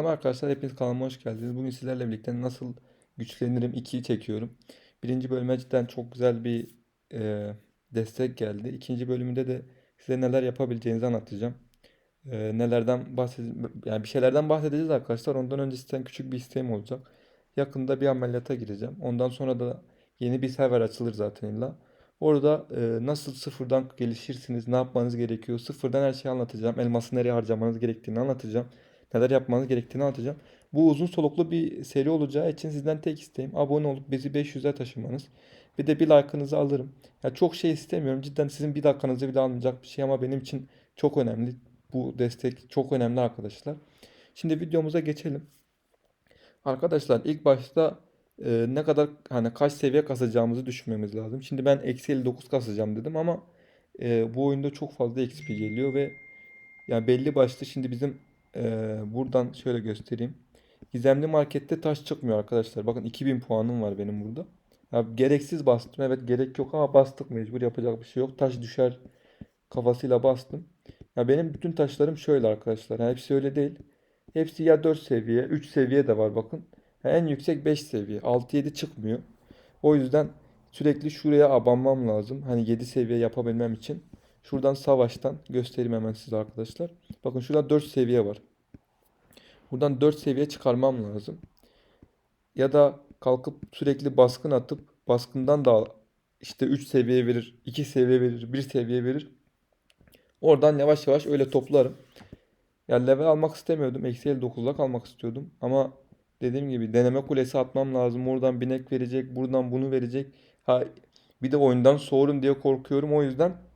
Merhaba arkadaşlar hepiniz kanalıma hoş geldiniz. Bugün sizlerle birlikte nasıl güçlenirim 2'yi çekiyorum. Birinci bölüme cidden çok güzel bir e, destek geldi. İkinci bölümünde de size neler yapabileceğinizi anlatacağım. E, nelerden bahsed yani bir şeylerden bahsedeceğiz arkadaşlar. Ondan önce sizden küçük bir isteğim olacak. Yakında bir ameliyata gireceğim. Ondan sonra da yeni bir server açılır zaten illa. Orada e, nasıl sıfırdan gelişirsiniz, ne yapmanız gerekiyor, sıfırdan her şeyi anlatacağım. Elması nereye harcamanız gerektiğini anlatacağım neler yapmanız gerektiğini anlatacağım. Bu uzun soluklu bir seri olacağı için sizden tek isteğim abone olup bizi 500'e taşımanız. Bir de bir like'ınızı alırım. Ya çok şey istemiyorum. Cidden sizin bir dakikanızı bile almayacak bir şey ama benim için çok önemli. Bu destek çok önemli arkadaşlar. Şimdi videomuza geçelim. Arkadaşlar ilk başta e, ne kadar hani kaç seviye kasacağımızı düşünmemiz lazım. Şimdi ben eksi 59 kasacağım dedim ama e, bu oyunda çok fazla XP geliyor ve yani belli başlı şimdi bizim ee, buradan şöyle göstereyim. Gizemli markette taş çıkmıyor arkadaşlar. Bakın 2000 puanım var benim burada. Ya gereksiz bastım. Evet gerek yok ama bastık mecbur yapacak bir şey yok. Taş düşer kafasıyla bastım. Ya benim bütün taşlarım şöyle arkadaşlar. Yani hepsi öyle değil. Hepsi ya 4 seviye, 3 seviye de var bakın. Ya en yüksek 5 seviye. 6-7 çıkmıyor. O yüzden sürekli şuraya abanmam lazım. Hani 7 seviye yapabilmem için. Şuradan savaştan göstereyim hemen size arkadaşlar. Bakın şurada 4 seviye var. Buradan 4 seviye çıkarmam lazım. Ya da kalkıp sürekli baskın atıp baskından da işte 3 seviye verir, 2 seviye verir, 1 seviye verir. Oradan yavaş yavaş öyle toplarım. Yani level almak istemiyordum. Eksi 59'da kalmak istiyordum. Ama dediğim gibi deneme kulesi atmam lazım. Oradan binek verecek, buradan bunu verecek. Ha, bir de oyundan soğurum diye korkuyorum. O yüzden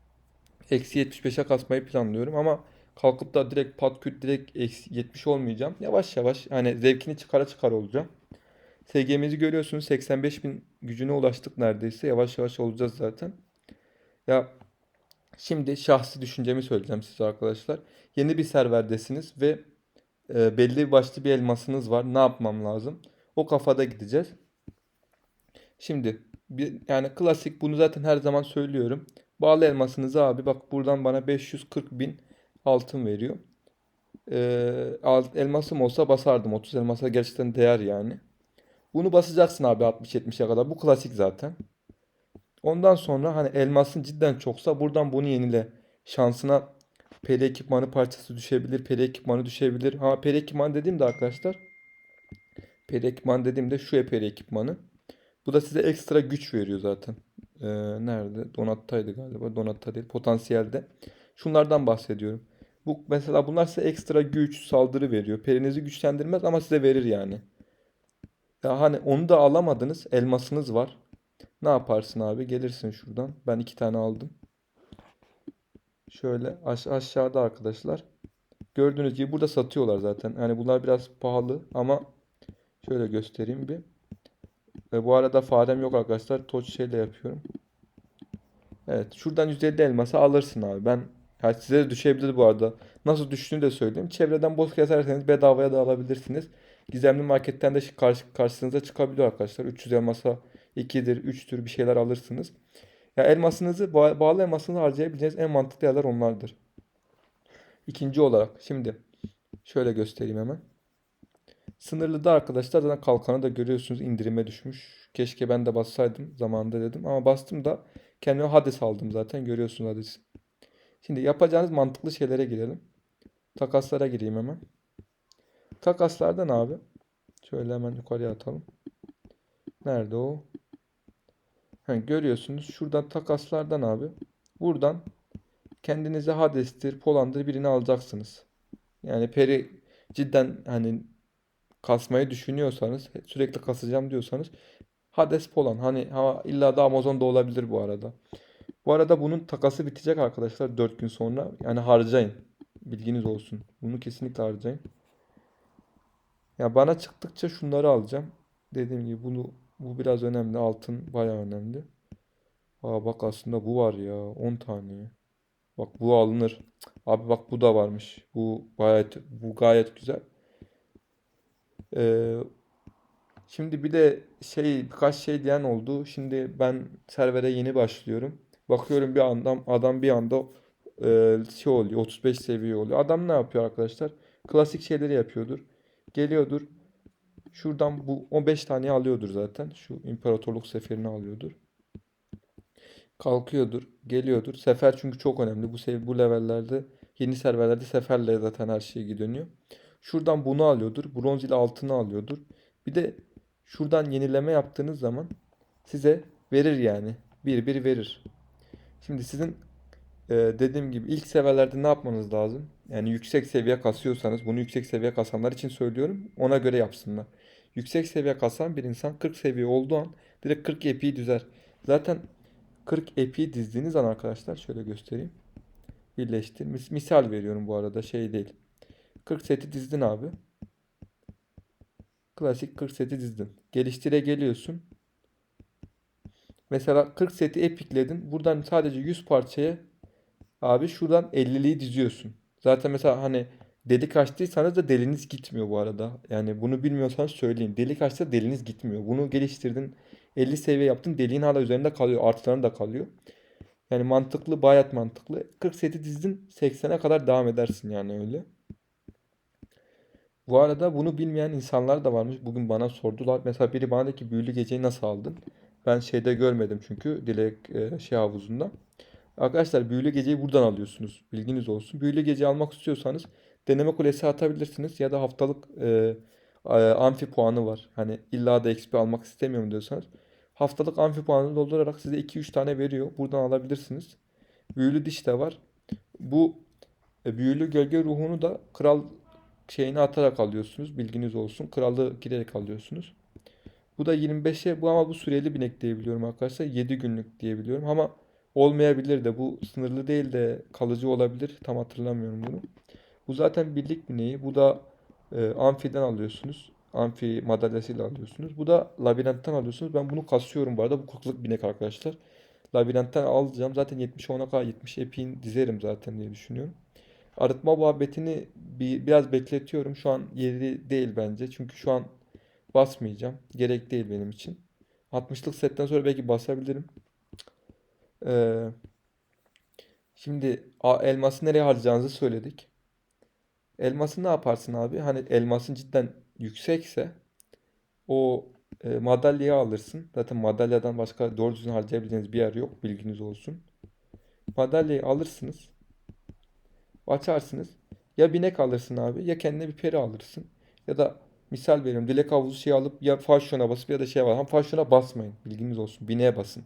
eksi 75'e kasmayı planlıyorum. Ama kalkıp da direkt pat küt direkt eksi 70 olmayacağım. Yavaş yavaş hani zevkini çıkara çıkara olacağım. SG'mizi görüyorsunuz 85 bin gücüne ulaştık neredeyse. Yavaş yavaş olacağız zaten. Ya şimdi şahsi düşüncemi söyleyeceğim size arkadaşlar. Yeni bir serverdesiniz ve e, belli başlı bir elmasınız var. Ne yapmam lazım? O kafada gideceğiz. Şimdi bir, yani klasik bunu zaten her zaman söylüyorum. Bağlı elmasınızı abi bak buradan bana 540 bin altın veriyor. Ee, elmasım olsa basardım. 30 elmasa gerçekten değer yani. Bunu basacaksın abi 60-70'e kadar. Bu klasik zaten. Ondan sonra hani elmasın cidden çoksa buradan bunu yenile. Şansına peri ekipmanı parçası düşebilir. Peri ekipmanı düşebilir. Ha peri ekipmanı dediğimde arkadaşlar. Peri ekipmanı dediğimde şu peri ekipmanı. Bu da size ekstra güç veriyor zaten. Ee, nerede? Donattaydı galiba. Donatta değil. Potansiyelde. Şunlardan bahsediyorum. Bu mesela bunlar size ekstra güç, saldırı veriyor. Perinizi güçlendirmez ama size verir yani. Ya hani onu da alamadınız. Elmasınız var. Ne yaparsın abi? Gelirsin şuradan. Ben iki tane aldım. Şöyle aş aşağıda arkadaşlar. Gördüğünüz gibi burada satıyorlar zaten. Yani bunlar biraz pahalı ama şöyle göstereyim bir. Ve bu arada farem yok arkadaşlar. Toç şeyle yapıyorum. Evet şuradan 150 elması alırsın abi. Ben yani size de düşebilir bu arada. Nasıl düştüğünü de söyleyeyim. Çevreden boz keserseniz bedavaya da alabilirsiniz. Gizemli marketten de karşı, karşınıza çıkabiliyor arkadaşlar. 300 elmasa 2'dir, 3'tür bir şeyler alırsınız. Ya elmasınızı, bağlı elmasını harcayabileceğiniz en mantıklı yerler onlardır. İkinci olarak şimdi şöyle göstereyim hemen. Sınırlı da arkadaşlar zaten kalkanı da görüyorsunuz indirime düşmüş. Keşke ben de bassaydım zamanında dedim. Ama bastım da kendime Hades aldım zaten. Görüyorsunuz Hades'i. Şimdi yapacağınız mantıklı şeylere girelim. Takaslara gireyim hemen. Takaslardan abi. Şöyle hemen yukarıya atalım. Nerede o? Ha, görüyorsunuz. Şuradan takaslardan abi. Buradan kendinize Hades'tir, Polan'dır birini alacaksınız. Yani peri cidden hani kasmayı düşünüyorsanız, sürekli kasacağım diyorsanız Hades Polan. Hani ha, illa da Amazon'da olabilir bu arada. Bu arada bunun takası bitecek arkadaşlar 4 gün sonra. Yani harcayın. Bilginiz olsun. Bunu kesinlikle harcayın. Ya bana çıktıkça şunları alacağım. Dediğim gibi bunu bu biraz önemli. Altın bayağı önemli. Aa bak aslında bu var ya 10 tane. Bak bu alınır. Abi bak bu da varmış. Bu gayet bu gayet güzel. Ee, şimdi bir de şey birkaç şey diyen oldu. Şimdi ben servere yeni başlıyorum. Bakıyorum bir anda adam bir anda e, şey oluyor 35 seviye oluyor. Adam ne yapıyor arkadaşlar? Klasik şeyleri yapıyordur. Geliyordur. Şuradan bu 15 tane alıyordur zaten. Şu imparatorluk seferini alıyordur. Kalkıyordur. Geliyordur. Sefer çünkü çok önemli. Bu bu levellerde yeni serverlerde seferle zaten her şey dönüyor. Şuradan bunu alıyordur. Bronz ile altını alıyordur. Bir de şuradan yenileme yaptığınız zaman size verir yani. Bir bir verir. Şimdi sizin e, dediğim gibi ilk seviyelerde ne yapmanız lazım? Yani yüksek seviye kasıyorsanız bunu yüksek seviye kasanlar için söylüyorum. Ona göre yapsınlar. Yüksek seviye kasan bir insan 40 seviye olduğu an direkt 40 epi'yi düzer. Zaten 40 epi'yi dizdiğiniz an arkadaşlar şöyle göstereyim. Birleştir. Mis- misal veriyorum bu arada şey değil. 40 seti dizdin abi. Klasik 40 seti dizdin. Geliştire geliyorsun. Mesela 40 seti epikledin. Buradan sadece 100 parçaya abi şuradan 50'liyi diziyorsun. Zaten mesela hani delik açtıysanız da deliniz gitmiyor bu arada. Yani bunu bilmiyorsanız söyleyeyim. Delik açsa deliniz gitmiyor. Bunu geliştirdin. 50 seviye yaptın. Deliğin hala üzerinde kalıyor. Artıların da kalıyor. Yani mantıklı, bayat mantıklı. 40 seti dizdin. 80'e kadar devam edersin yani öyle. Bu arada bunu bilmeyen insanlar da varmış. Bugün bana sordular. Mesela biri bana dedi ki büyülü geceyi nasıl aldın? Ben şeyde görmedim çünkü Dilek e, şey havuzunda. Arkadaşlar büyülü geceyi buradan alıyorsunuz. Bilginiz olsun. Büyülü geceyi almak istiyorsanız deneme kulesi atabilirsiniz ya da haftalık e, e, amfi puanı var. Hani illa da XP almak istemiyorum diyorsanız haftalık amfi puanını doldurarak size 2-3 tane veriyor. Buradan alabilirsiniz. Büyülü diş de var. Bu e, büyülü gölge ruhunu da kral şeyini atarak alıyorsunuz. Bilginiz olsun. Kralı girerek alıyorsunuz. Bu da 25'e bu ama bu süreli binek diyebiliyorum arkadaşlar. 7 günlük diyebiliyorum ama olmayabilir de bu sınırlı değil de kalıcı olabilir. Tam hatırlamıyorum bunu. Bu zaten birlik bineği. Bu da e, amfiden alıyorsunuz. Amfi madalyasıyla alıyorsunuz. Bu da labirentten alıyorsunuz. Ben bunu kasıyorum bu arada. Bu 40'lık binek arkadaşlar. Labirentten alacağım. Zaten 70 10'a kadar 70 epin dizerim zaten diye düşünüyorum. Arıtma muhabbetini bir, biraz bekletiyorum. Şu an yeri değil bence. Çünkü şu an basmayacağım. Gerek değil benim için. 60'lık setten sonra belki basabilirim. Ee, şimdi elması nereye harcayacağınızı söyledik. Elması ne yaparsın abi? Hani elmasın cidden yüksekse o e, madalyayı alırsın. Zaten madalyadan başka doğru düzgün harcayabileceğiniz bir yer yok. Bilginiz olsun. Madalyayı alırsınız. Açarsınız. Ya binek alırsın abi ya kendine bir peri alırsın. Ya da misal veriyorum dilek havuzu şey alıp ya fasyona basıp ya da şey var. Ama fasyona basmayın. Bilginiz olsun. Bineğe basın.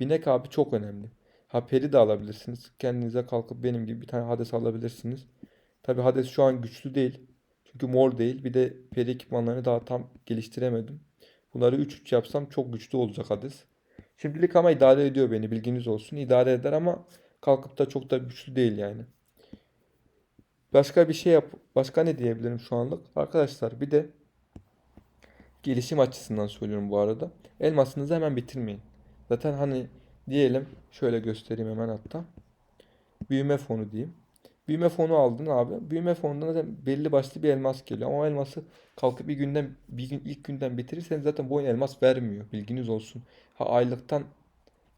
Binek abi çok önemli. Ha peri de alabilirsiniz. Kendinize kalkıp benim gibi bir tane Hades alabilirsiniz. Tabi Hades şu an güçlü değil. Çünkü mor değil. Bir de peri ekipmanlarını daha tam geliştiremedim. Bunları 3-3 yapsam çok güçlü olacak Hades. Şimdilik ama idare ediyor beni. Bilginiz olsun. İdare eder ama kalkıp da çok da güçlü değil yani. Başka bir şey yap. Başka ne diyebilirim şu anlık? Arkadaşlar bir de gelişim açısından söylüyorum bu arada. Elmasınızı hemen bitirmeyin. Zaten hani diyelim şöyle göstereyim hemen hatta. Büyüme fonu diyeyim. Büyüme fonu aldın abi. Büyüme fonundan zaten belli başlı bir elmas geliyor. Ama o elması kalkıp bir günden bir gün ilk günden bitirirseniz zaten bu oyun elmas vermiyor. Bilginiz olsun. Ha aylıktan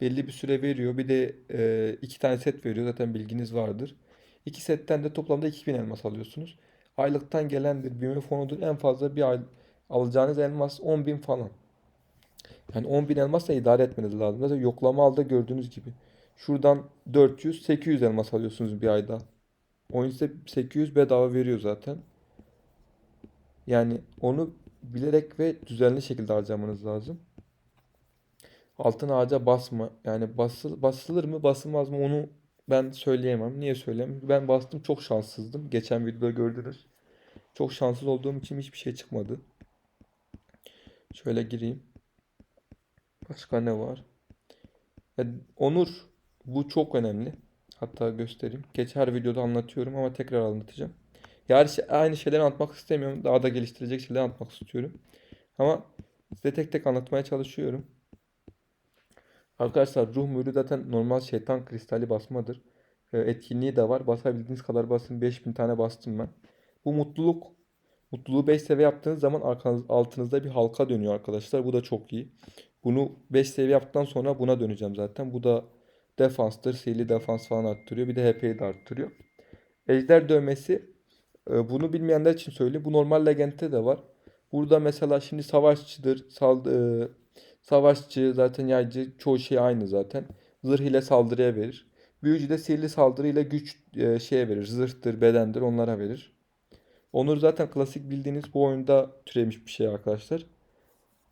belli bir süre veriyor. Bir de e, iki tane set veriyor. Zaten bilginiz vardır. İki setten de toplamda 2000 elmas alıyorsunuz. Aylıktan gelendir, büyüme fonudur. En fazla bir ay alacağınız elmas 10.000 falan. Yani 10.000 elmasla idare etmeniz lazım. Zaten yoklama alda gördüğünüz gibi. Şuradan 400, 800 elmas alıyorsunuz bir ayda. Oyun size 800 bedava veriyor zaten. Yani onu bilerek ve düzenli şekilde harcamanız lazım. Altın ağaca basma. Yani basıl, basılır mı basılmaz mı onu ben söyleyemem. Niye söyleyemem? Ben bastım çok şanssızdım. Geçen videoda gördünüz. Çok şanssız olduğum için hiçbir şey çıkmadı. Şöyle gireyim. Başka ne var? Ya, onur. Bu çok önemli. Hatta göstereyim. Geç her videoda anlatıyorum ama tekrar anlatacağım. Ya her şey, aynı şeyleri anlatmak istemiyorum. Daha da geliştirecek şeyler anlatmak istiyorum. Ama size tek tek anlatmaya çalışıyorum. Arkadaşlar ruh mührü zaten normal şeytan kristali basmadır. E, etkinliği de var. Basabildiğiniz kadar basın. 5000 tane bastım ben. Bu mutluluk mutluluğu 5 seviye yaptığınız zaman arkanız, altınızda bir halka dönüyor arkadaşlar. Bu da çok iyi. Bunu 5 seviye yaptıktan sonra buna döneceğim zaten. Bu da defanstır. Sihirli defans falan arttırıyor. Bir de HP'yi de arttırıyor. Ejder dövmesi e, bunu bilmeyenler için söyleyeyim. Bu normal Legend'de de var. Burada mesela şimdi savaşçıdır. Sald e, savaşçı zaten yaycı çoğu şey aynı zaten. Zırh ile saldırıya verir. Büyücü de sihirli saldırı ile güç e, şeye verir. Zırhtır, bedendir onlara verir. Onur zaten klasik bildiğiniz bu oyunda türemiş bir şey arkadaşlar.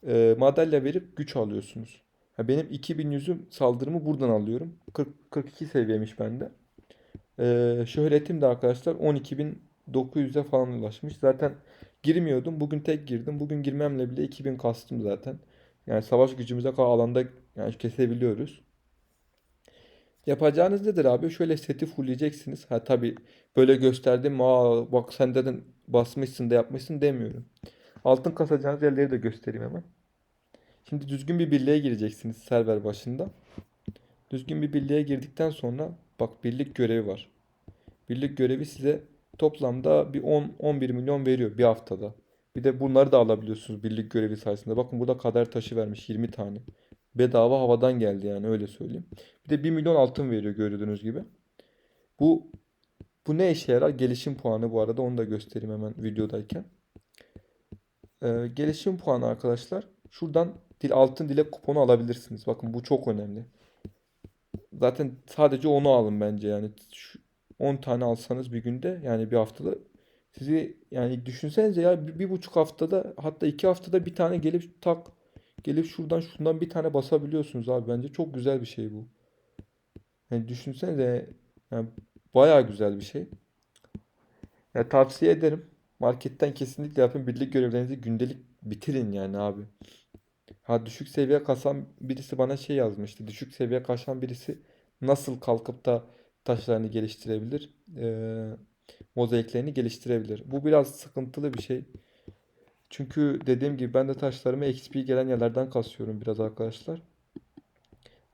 E, madalya verip güç alıyorsunuz. Ha, benim 2000 yüzüm saldırımı buradan alıyorum. 40, 42 seviyemiş bende. E, şöhretim de arkadaşlar 12.900'e falan ulaşmış. Zaten girmiyordum. Bugün tek girdim. Bugün girmemle bile 2000 kastım zaten. Yani savaş gücümüze kadar alanda yani kesebiliyoruz. Yapacağınız nedir abi? Şöyle seti fullleyeceksiniz. Ha tabii böyle gösterdim. Aa bak sen dedin basmışsın da yapmışsın demiyorum. Altın kasacağınız yerleri de göstereyim hemen. Şimdi düzgün bir birliğe gireceksiniz server başında. Düzgün bir birliğe girdikten sonra bak birlik görevi var. Birlik görevi size toplamda bir 10-11 milyon veriyor bir haftada. Bir de bunları da alabiliyorsunuz birlik görevi sayesinde. Bakın burada kader taşı vermiş 20 tane. Bedava havadan geldi yani öyle söyleyeyim. Bir de 1 milyon altın veriyor gördüğünüz gibi. Bu bu ne işe yarar? Gelişim puanı bu arada onu da göstereyim hemen videodayken. Ee, gelişim puanı arkadaşlar. Şuradan dil altın dilek kuponu alabilirsiniz. Bakın bu çok önemli. Zaten sadece onu alın bence yani. Şu 10 tane alsanız bir günde yani bir haftada sizi yani düşünsenize ya bir, bir buçuk haftada hatta iki haftada bir tane gelip tak gelip şuradan şundan bir tane basabiliyorsunuz abi. Bence çok güzel bir şey bu. Yani düşünsenize yani bayağı güzel bir şey. Ya tavsiye ederim. Marketten kesinlikle yapın. Birlik görevlerinizi gündelik bitirin yani abi. Ha düşük seviye kasan birisi bana şey yazmıştı. Düşük seviye kasan birisi nasıl kalkıp da taşlarını geliştirebilir? Ee, mozaiklerini geliştirebilir. Bu biraz sıkıntılı bir şey. Çünkü dediğim gibi ben de taşlarımı XP gelen yerlerden kasıyorum biraz arkadaşlar.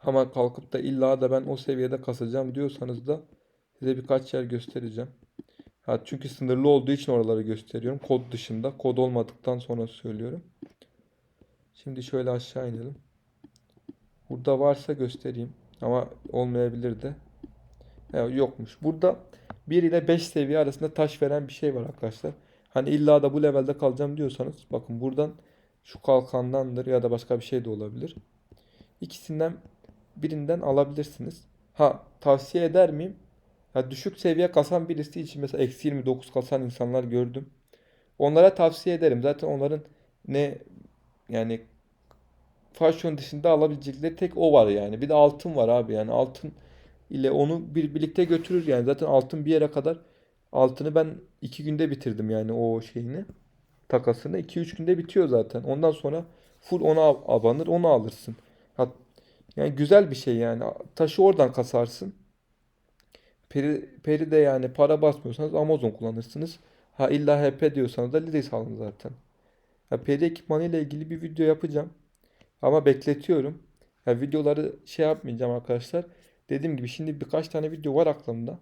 Ama kalkıp da illa da ben o seviyede kasacağım diyorsanız da size birkaç yer göstereceğim. Ha, çünkü sınırlı olduğu için oraları gösteriyorum. Kod dışında. Kod olmadıktan sonra söylüyorum. Şimdi şöyle aşağı inelim. Burada varsa göstereyim. Ama olmayabilir de. Ha, yokmuş. Burada 1 ile 5 seviye arasında taş veren bir şey var arkadaşlar. Hani illa da bu levelde kalacağım diyorsanız bakın buradan şu kalkandandır ya da başka bir şey de olabilir. İkisinden birinden alabilirsiniz. Ha tavsiye eder miyim? Ya düşük seviye kasan birisi için mesela eksi 29 kasan insanlar gördüm. Onlara tavsiye ederim. Zaten onların ne yani fashion dışında alabilecekleri tek o var yani. Bir de altın var abi yani altın ile onu bir birlikte götürür yani. Zaten altın bir yere kadar altını ben iki günde bitirdim yani o şeyini takasını. 2-3 günde bitiyor zaten. Ondan sonra full ona abanır onu alırsın. Hat yani güzel bir şey yani. Taşı oradan kasarsın. Peri, peri de yani para basmıyorsanız Amazon kullanırsınız. Ha illa HP diyorsanız da Lidis alın zaten. Ya peri ekipmanı ile ilgili bir video yapacağım. Ama bekletiyorum. Ya videoları şey yapmayacağım arkadaşlar. Dediğim gibi şimdi birkaç tane video var aklımda.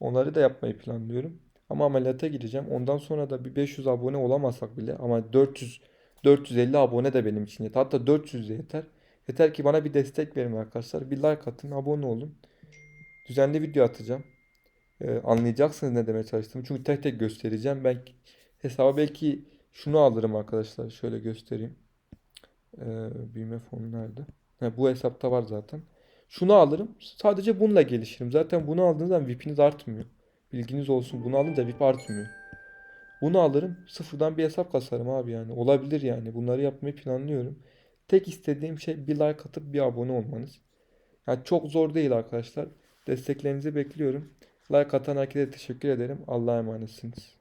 Onları da yapmayı planlıyorum. Ama ameliyata gireceğim. Ondan sonra da bir 500 abone olamasak bile ama 400 450 abone de benim için yeter. Hatta 400 de yeter. Yeter ki bana bir destek verin arkadaşlar. Bir like atın, abone olun. Düzenli video atacağım. Ee, anlayacaksınız ne demeye çalıştığımı. Çünkü tek tek göstereceğim. Ben hesaba belki şunu alırım arkadaşlar. Şöyle göstereyim. Ee, büyüme fonu nerede? Ha, bu hesapta var zaten. Şunu alırım. Sadece bununla gelişirim. Zaten bunu aldığınız zaman VIP'iniz artmıyor. Bilginiz olsun. Bunu alınca VIP artmıyor. Bunu alırım. Sıfırdan bir hesap kasarım abi yani. Olabilir yani. Bunları yapmayı planlıyorum. Tek istediğim şey bir like atıp bir abone olmanız. Yani çok zor değil arkadaşlar. Desteklerinizi bekliyorum. Like atan herkese teşekkür ederim. Allah'a emanetsiniz.